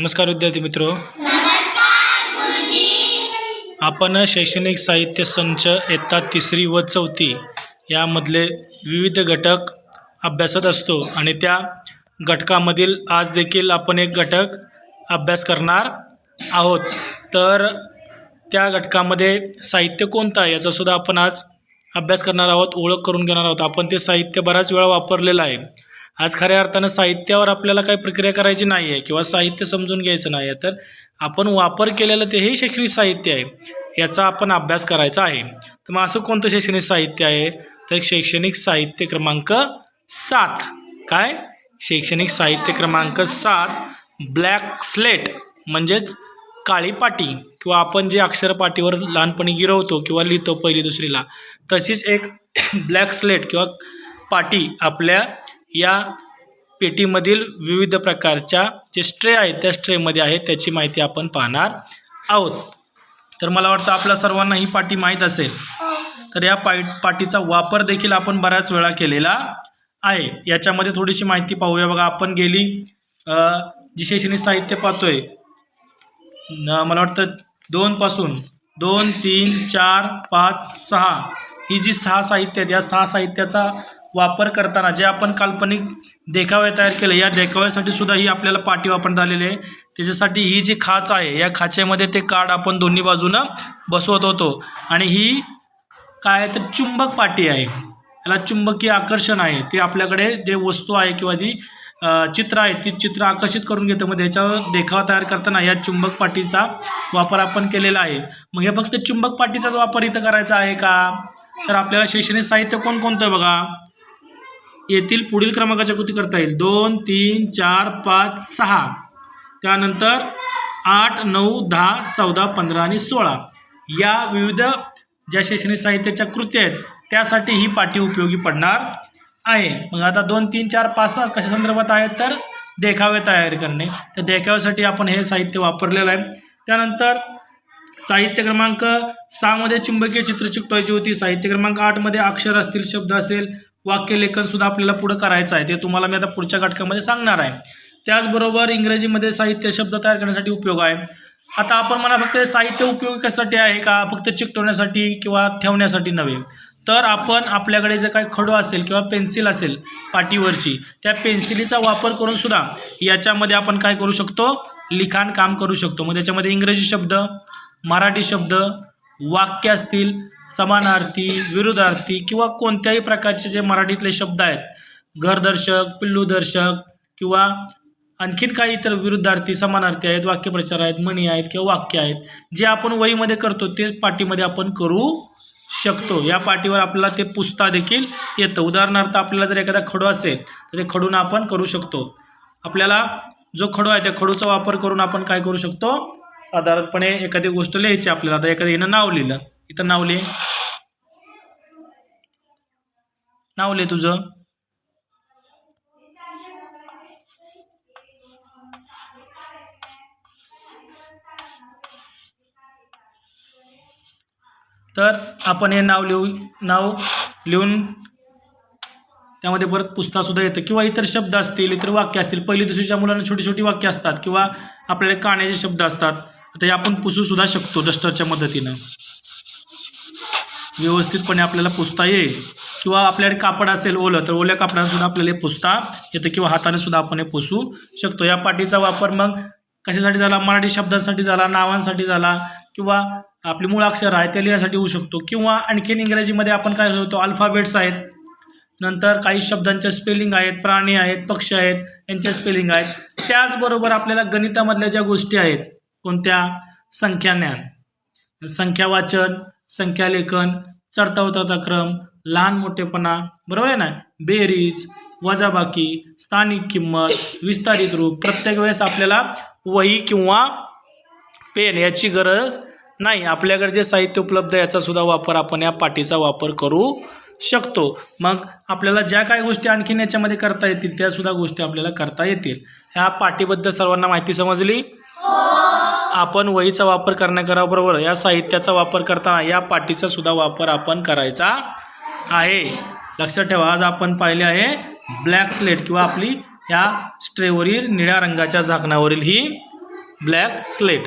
नमस्कार विद्यार्थी मित्र. आपण शैक्षणिक साहित्य संच इयत्ता तिसरी व चौथी यामधले विविध घटक अभ्यासत असतो आणि त्या घटकामधील आज देखील आपण एक घटक अभ्यास करणार आहोत. तर त्या घटकामध्ये साहित्य कोणतं आहे याचासुद्धा आपण आज अभ्यास करणार आहोत ओळख करून घेणार आहोत. आपण ते साहित्य बऱ्याच वेळा वापरलेलं आहे. आज खऱ्या अर्थानं साहित्यावर आपल्याला काही प्रक्रिया करायची नाही आहे किंवा साहित्य समजून घ्यायचं नाही आहे तर आपण वापर केलेलं ते हे शैक्षणिक साहित्य आहे याचा आपण अभ्यास करायचा आहे. तर मग असं कोणतं शैक्षणिक साहित्य आहे? तर शैक्षणिक साहित्य क्रमांक सात. काय? शैक्षणिक साहित्य क्रमांक सात ब्लॅक स्लेट म्हणजेच काळी पाटी किंवा आपण जे अक्षर पाटीवर लहानपणी गिरवतो किंवा लिहितो पहिली दुसरीला तशीच एक ब्लॅक स्लेट किंवा पाटी आपल्या या पेटीमधील विविध प्रकारच्या जे स्ट्रे आहेत त्या स्ट्रेमध्ये आहे त्याची माहिती आपण पाहणार आहोत. तर मला वाटतं आपल्या सर्वांना ही पाटी माहीत असेल. तर या पाय पाटीचा वापर देखील आपण बऱ्याच वेळा केलेला आहे. याच्यामध्ये थोडीशी माहिती पाहूया. बघा आपण गेली जी शैक्षणिक साहित्य पाहतोय. मला वाटतं दोनपासून दोन तीन चार पाच सहा. ही जी सहा साहित्य आहेत या सहा साहित्याचा वापर करताना जे आपण काल्पनिक देखावे तयार केले या देखाव्यासाठी सुद्धा ही आपल्याला पाटी वापरण्यात आलेली आहे. त्याच्यासाठी ही जी खाच आहे या खाचेमध्ये ते कार्ड आपण दोन्ही बाजूनं बसवत होतो. आणि ही काय आहे तर चुंबक पाटी आहे. याला चुंबकीय आकर्षण आहे. ते आपल्याकडे जे वस्तू आहे किंवा जी चित्र आहे ती चित्र आकर्षित करून घेतं. मग ह्याच्यावर देखावा तयार करताना या चुंबक पाटीचा वापर आपण केलेला आहे. मग हे फक्त चुंबक पाटीचाच वापर इथं करायचा आहे का? तर आपल्याला शैक्षणिक साहित्य कोणकोणतं आहे बघा? येथील पुढील क्रमांकाच्या कृती करता येईल. दोन तीन चार पाच सहा. त्यानंतर आठ नऊ दहा चौदा पंधरा आणि सोळा. या विविध ज्या शैक्षणिक साहित्याच्या कृती आहेत त्यासाठी ही पाठी उपयोगी पडणार आहे. मग आता दोन तीन चार पाच सहा कशा संदर्भात आहेत तर देखावे तयार करणे. तर देखाव्यासाठी आपण हे साहित्य वापरलेलं आहे. त्यानंतर साहित्य क्रमांक सहामध्ये चुंबकीय चित्र चिकटवायची होती. साहित्य क्रमांक आठमध्ये अक्षर असतील शब्द असेल. वाक्यलेखनसुद्धा आपल्याला पुढं करायचं आहे. ते तुम्हाला मी आता पुढच्या घटकामध्ये सांगणार आहे. त्याचबरोबर इंग्रजीमध्ये साहित्य शब्द तयार करण्यासाठी उपयोग आहे. आता आपण म्हणा फक्त साहित्य उपयोगी कशासाठी आहे का? फक्त चिकटवण्यासाठी किंवा ठेवण्यासाठी नव्हे? तर आपण आपल्याकडे जे काही खडू असेल किंवा पेन्सिल असेल पाटीवरची त्या पेन्सिलीचा वापर करून सुद्धा याच्यामध्ये आपण काय करू शकतो? लिखाण काम करू शकतो. मग त्याच्यामध्ये इंग्रजी शब्द मराठी शब्द वाक्य असतील समानार्थी विरुद्धार्थी किंवा कोणत्याही प्रकारचे जे मराठीतले शब्द आहेत घरदर्शक पिल्लूदर्शक किंवा आणखीन काही इतर विरुद्धार्थी समानार्थी आहेत वाक्यप्रचार आहेत म्हणी आहेत किंवा वाक्य आहेत जे आपण वहीमध्ये करतो ते पाटीमध्ये आपण करू शकतो. या पाटीवर आपल्याला ते पुसता देखील येतं. उदाहरणार्थ आपल्याला जर एखादा खडू असेल तर ते खडून आपण करू शकतो. आपल्याला जो खडू आहे त्या खडूचा वापर करून आपण काय करू शकतो? साधारणपणे एखादी गोष्ट लिहायची आपल्याला. आता एखादं हिनं नाव लिहिलं. इथं नाव लिहि. नाव लिहि तुझं. तर आपण हे नाव लिहू नाव लिहून त्यामध्ये परत पुस्तासुद्धा येतं. किंवा इतर शब्द असतील इतर वाक्य असतील पहिली दुसरीच्या मुलांना छोटी छोटी वाक्य असतात किंवा आपल्याला काण्याचे शब्द असतात. आता हे आपण पुसूसुद्धा शकतो डस्टरच्या मदतीनं. व्यवस्थितपणे आपल्याला पुसता येईल. किंवा आपल्याकडे कापड असेल ओलं तर ओल्या कापडानेसुद्धा आपल्याला हे पुसता येतं किंवा हाताने सुद्धा आपण हे पुसू शकतो. या पाटीचा वापर मग कशासाठी झाला? मराठी शब्दांसाठी झाला नावांसाठी झाला किंवा आपली मूळ अक्षर आहे ते लिहिण्यासाठी होऊ शकतो. किंवा आणखीन इंग्रजीमध्ये आपण काय होतो अल्फाबेट्स आहेत. नंतर काही शब्दांच्या स्पेलिंग आहेत प्राणी आहेत पक्षी आहेत यांच्या स्पेलिंग आहेत. त्याचबरोबर आपल्याला गणितामधल्या ज्या गोष्टी आहेत कोणत्या? संख्याज्ञान संख्यावाचन संख्यालेखन चढता उतरता क्रम लहान मोठेपणा बरोबर आहे ना? बेरीज वजाबाकी स्थानिक किंमत विस्तारित रूप प्रत्येक वेळेस आपल्याला वही किंवा पेन याची गरज नाही. आपल्याकडे जे साहित्य उपलब्ध आहे याचा सुद्धा वापर आपण या पाटीचा वापर करू शकतो. मग आपल्याला ज्या काही गोष्टी आणखीन याच्यामध्ये करता येतील त्यासुद्धा गोष्टी आपल्याला करता येतील. ह्या पाठीबद्दल सर्वांना माहिती समजली? आपण वहीचा वापर करण्याबरोबर या साहित्याचा वापर करताना या पाटीचा सुद्धा वापर आपण करायचा आहे. लक्षात ठेवा आज आपण पाहिले आहे ब्लॅक स्लेट किंवा आपली या स्ट्रेवरील निळ्या रंगाच्या झाकणावरील ही ब्लॅक स्लेट.